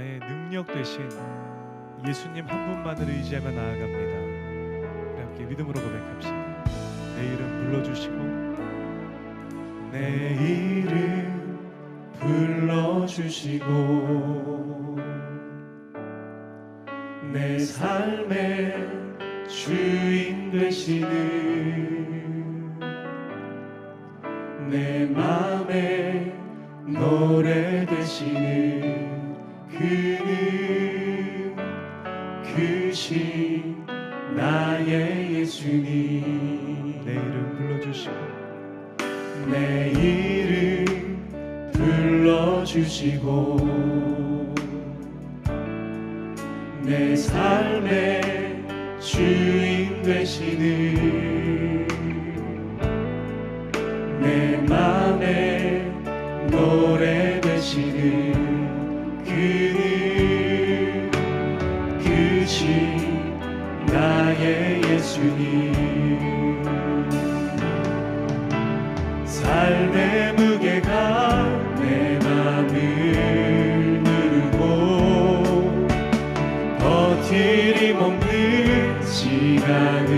나의 능력 되신 예수님 한 분만을 의지하며 나아갑니다. 함께 믿음으로 고백합시다. 내 이름 불러주시고 내 이름 불러주시고 내 삶의 주인 되시는 내 맘에 노래 되시는 그는 그신 나의 예수님. 내 이름 불러주시고. 내 이름 불러주시고. 내 삶의 주 그신 나의 예수님. 삶의 무게가 내 맘을 누르고 버티림 없는 시간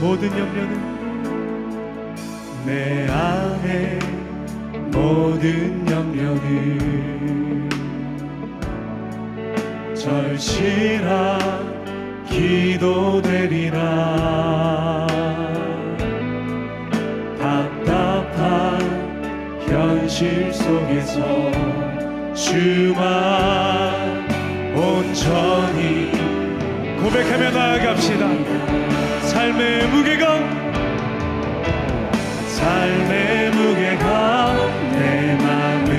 모든 염려는 내 안에 모든 염려는 절실한 기도되리라 답답한 현실 속에서 주만 온전히 고백하며 나아갑시다. 삶의 무게가 삶의 무게가 내 맘을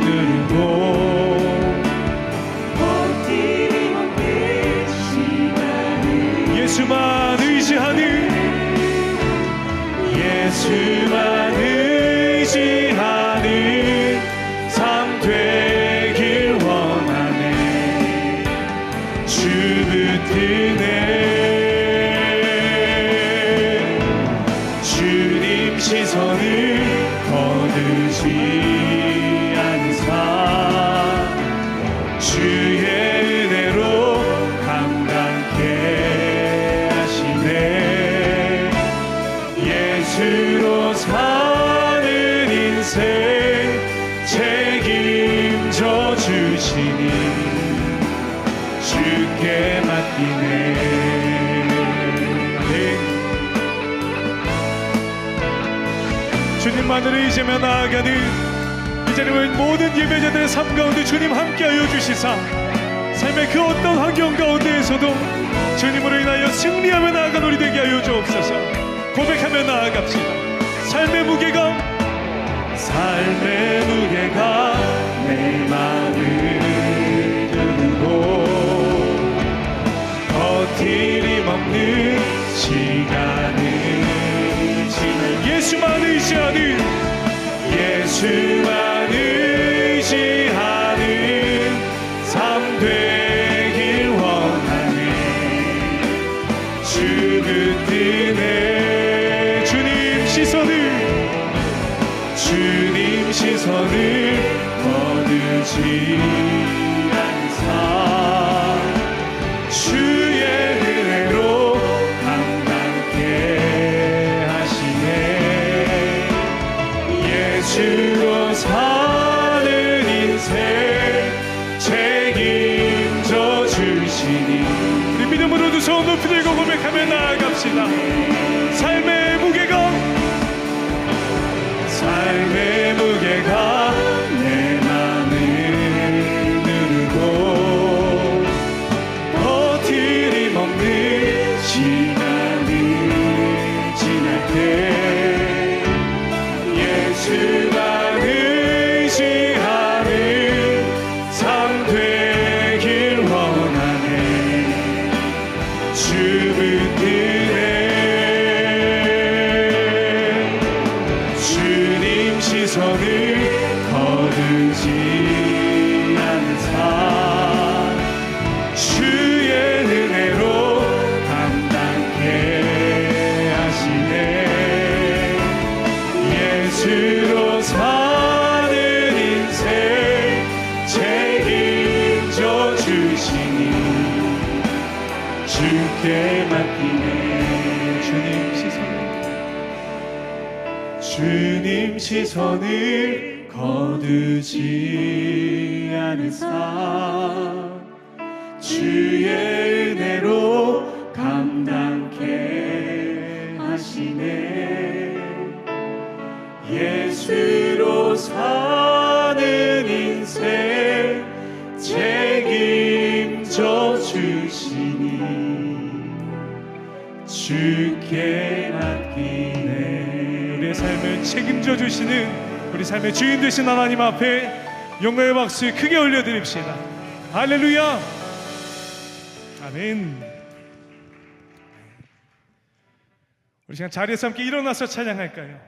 누르고 예수만 의지하는 예수만 주님만을 의지하며 나아가는 이 자리에 모든 예배자들의 삶 가운데 주님 함께하여 주시사 삶의 그 어떤 환경 가운데에서도 주님으로 인하여 승리하며 나아간 우리 되게 하여 주옵소서. 고백하며 나아갑시다. 삶의 무게가 삶의 무게가 내 마음을 두르고 버티림 없는 시간을 예수만 의지하는 예수만 높이 들고 고백하며 나아갑시다 주님 시선을 거두지 않은 삶. 주의 은혜로 감당케 하시네. 예수로 사는 인생 책임져 주시니. 주께 삶을 책임져 주시는 우리 삶의 주인 되신 하나님 앞에 영광의 박수 크게 올려드립시다 할렐루야 아멘 우리 시간 자리에서 함께 일어나서 찬양할까요?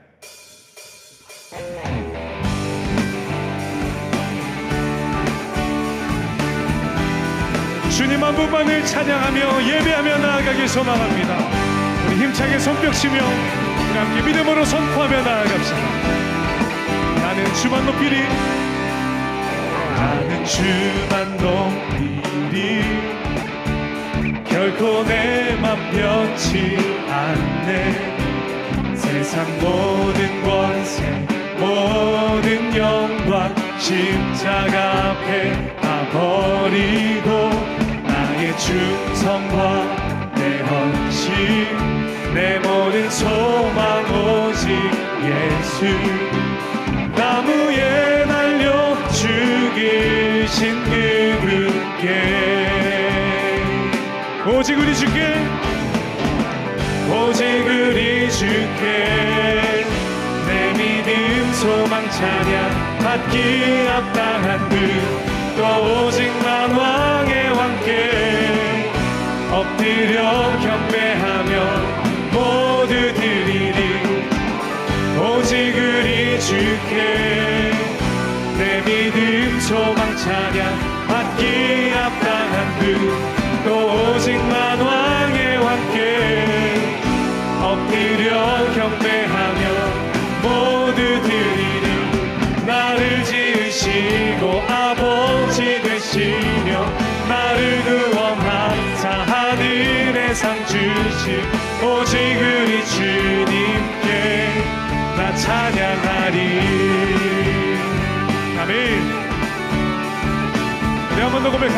주님 한 분만을 찬양하며 예배하며 나아가길 소망합니다. 우리 힘차게 손뼉치며 함께 믿음으로 선포하며 나아갑시다. 나는 주만 높이리. 나는 주만 높이리. 결코 내맘 변치 않네. 세상 모든 권세 모든 영광 십자가 앞에 다 버리고 나의 충성과 내 헌신 내 모든 소망 오직 예수. 나무에 달려 죽이신 그분께. 오직 우리 주께. 오직 우리 주께. 내 믿음 소망 찬양 받기 합당한 그또 오직만 왕의 왕께 엎드려 경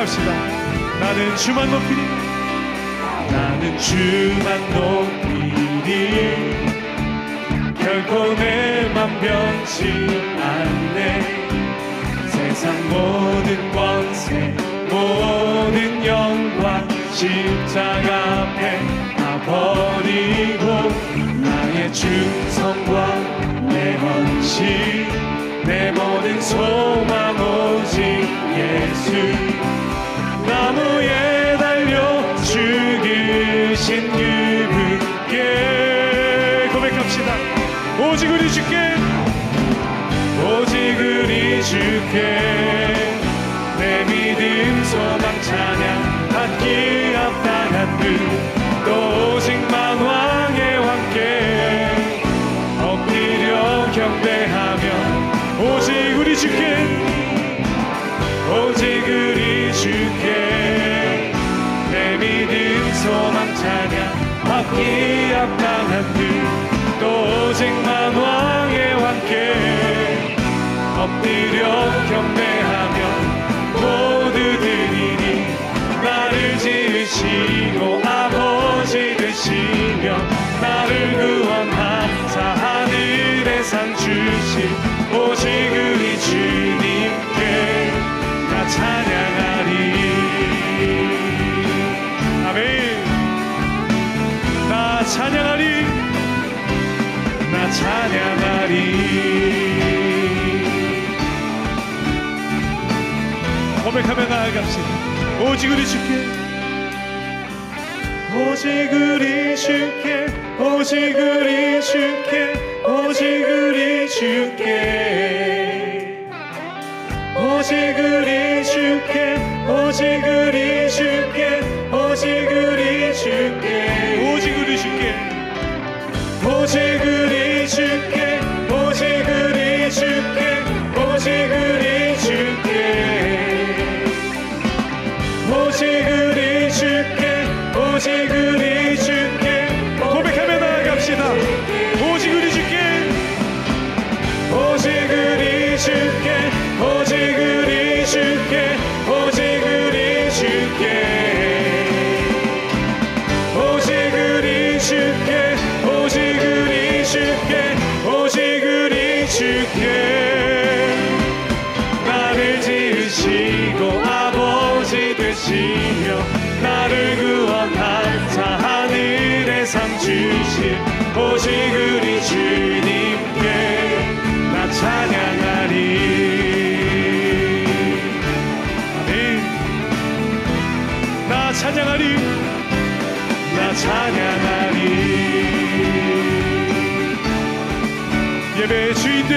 고백합시다. 나는 주만 높이리 나는 주만 높이리 결코 내맘 변치 않네. 세상 모든 권세 모든 영광 십자가 앞에 다 버리고 나의 충성과 내 헌신 내 모든 소망 오직 예수 주께 내 믿음 소망 찬양 받기 합당한 그또 오직 나아갑시다. 오직 우리 주께. 오직 우리 주께. 오직 우리 주께. 오직 우리 주께. 오직 우리 주께. 오직 우리 주께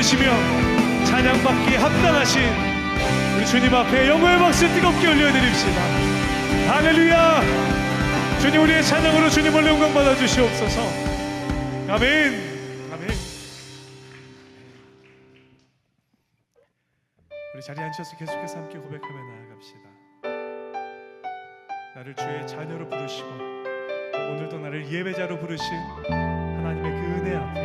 되시며 찬양받기에 합당하신 우리 주님 앞에 영광의 박수 뜨겁게 올려드립시다. 할렐루야! 주님 우리의 찬양으로 주님을 영광 받아주시옵소서. 아멘! 자리에 앉으셔서 계속해서 함께 고백하며 나아갑시다. 나를 주의 자녀로 부르시고 오늘도 나를 예배자로 부르신 하나님의 그 은혜 앞에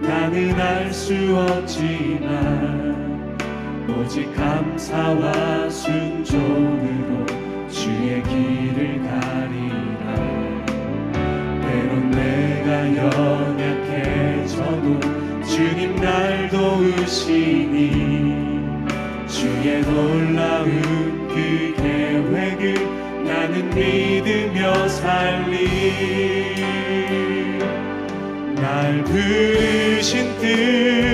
나는 알 수 없지만 오직 감사와 순종으로 주의 길을 가리라. 때론 내가 연약해져도 주님 날 도우시니 주의 놀라운 그 계획을 나는 믿으며 살리. 날 부르 心底。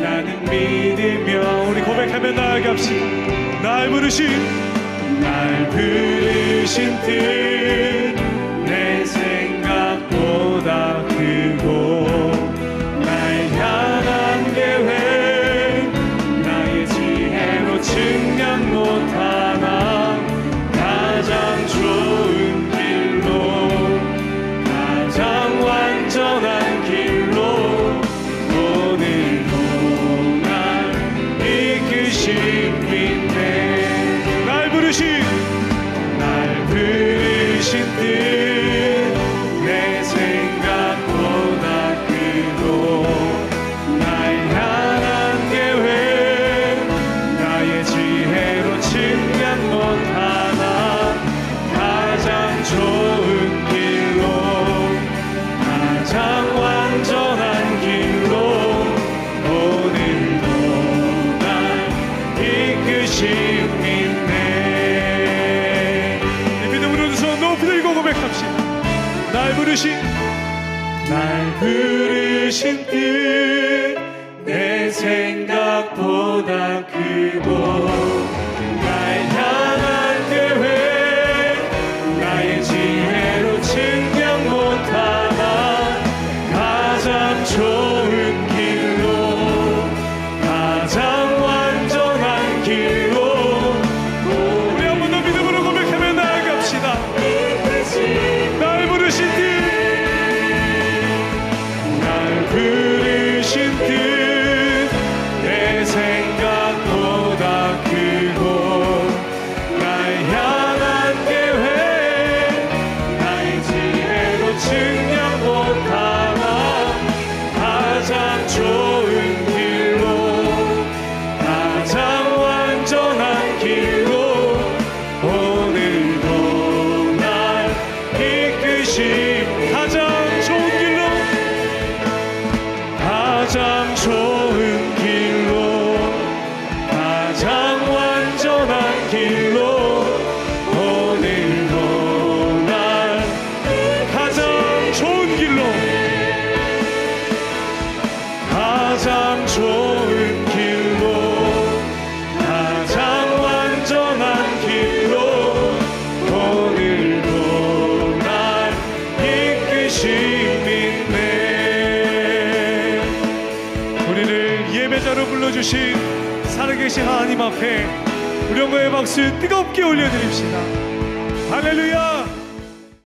나는 믿으며 우리 고백하며 나아갑시다. 날 부르신 날 부르신 뜻 보다 크